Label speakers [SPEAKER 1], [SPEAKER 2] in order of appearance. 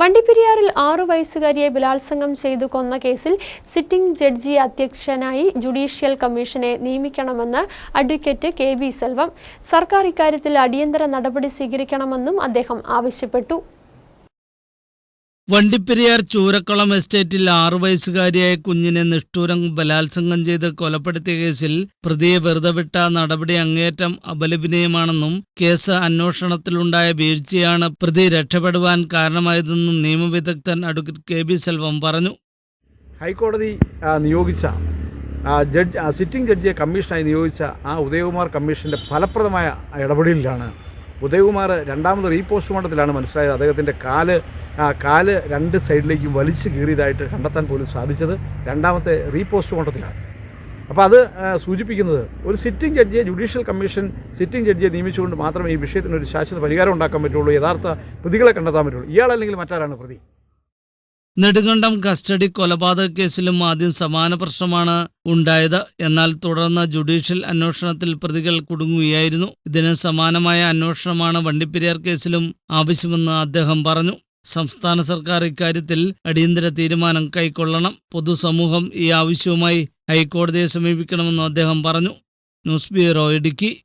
[SPEAKER 1] വണ്ടിപ്പെരിയാറിൽ ആറു വയസ്സുകാരിയെ ബലാത്സംഗം ചെയ്തു കൊന്ന കേസിൽ സിറ്റിംഗ് ജഡ്ജി അധ്യക്ഷനായി ജുഡീഷ്യൽ കമ്മീഷനെ നിയമിക്കണമെന്ന് അഡ്വക്കേറ്റ് കെ വി സെൽവം. സർക്കാർ ഇക്കാര്യത്തിൽ അടിയന്തര നടപടി സ്വീകരിക്കണമെന്നും അദ്ദേഹം ആവശ്യപ്പെട്ടു.
[SPEAKER 2] വണ്ടിപ്പെരിയാർ ചൂരക്കുളം എസ്റ്റേറ്റിൽ ആറു വയസ്സുകാരിയായ കുഞ്ഞിനെ നിഷ്ഠൂരം ബലാത്സംഗം ചെയ്ത് കൊലപ്പെടുത്തിയ കേസിൽ പ്രതിയെ വെറുതെ വിട്ട നടപടി അങ്ങേയറ്റം അപലപനീയമാണെന്നും കേസ് അന്വേഷണത്തിലുണ്ടായ വീഴ്ചയാണ് പ്രതി രക്ഷപ്പെടുവാൻ കാരണമായതെന്നും നിയമവിദഗ്ധൻ അഡ്വക്കേറ്റ് കെ ബി സെൽവം പറഞ്ഞു.
[SPEAKER 3] ഹൈക്കോടതി നിയോഗിച്ച ജഡ്ജ് സിറ്റിംഗ് ജഡ്ജിയെ കമ്മീഷനായി നിയോഗിച്ച ആ ഉദയകുമാർ കമ്മീഷന്റെ ഫലപ്രദമായ ഇടപെടലിലാണ്. ഉദയകുമാർ രണ്ടാമത് റീപോസ്റ്റ്മോർട്ടത്തിലാണ് മനസ്സിലായത്. അദ്ദേഹത്തിന്റെ കാൽ കാൽ രണ്ട് സൈഡിലേക്കും വലിച്ചു കീറിയതായിട്ട് കണ്ടെത്താൻ പോലും സാധിച്ചത് രണ്ടാമത്തെ റീപോസ്റ്റ് റീപോസ്റ്റ്മോർട്ടത്തിലാണ് അപ്പോൾ അത് സൂചിപ്പിക്കുന്നത് ഒരു സിറ്റിംഗ് ജഡ്ജിയെ ജുഡീഷ്യൽ കമ്മീഷൻ സിറ്റിംഗ് ജഡ്ജിയെ നിയമിച്ചുകൊണ്ട് മാത്രമേ ഈ വിഷയത്തിന് ഒരു ശാശ്വത പരിഹാരം ഉണ്ടാക്കാൻ പറ്റുള്ളൂ യഥാർത്ഥ പ്രതികളെ കണ്ടെത്താൻ പറ്റുള്ളൂ. ഇയാളല്ലെങ്കിൽ മറ്റാരാണ് പ്രതി?
[SPEAKER 2] നെടുങ്കണ്ടം കസ്റ്റഡി കൊലപാതക കേസിലും ആദ്യം സമാന പ്രശ്നമാണ് ഉണ്ടായത്. എന്നാൽ തുടർന്ന് ജുഡീഷ്യൽ അന്വേഷണത്തിൽ പ്രതികൾ കുടുങ്ങുകയായിരുന്നു. ഇതിന് സമാനമായ അന്വേഷണമാണ് വണ്ടിപ്പെരിയാർ കേസിലും ആവശ്യമെന്ന് അദ്ദേഹം പറഞ്ഞു. സംസ്ഥാന സർക്കാർ ഇക്കാര്യത്തിൽ അടിയന്തര തീരുമാനം കൈക്കൊള്ളണം. പൊതുസമൂഹം ഈ ആവശ്യവുമായി ഹൈക്കോടതിയെ സമീപിക്കണമെന്നും അദ്ദേഹം പറഞ്ഞു. News bureau Idukki.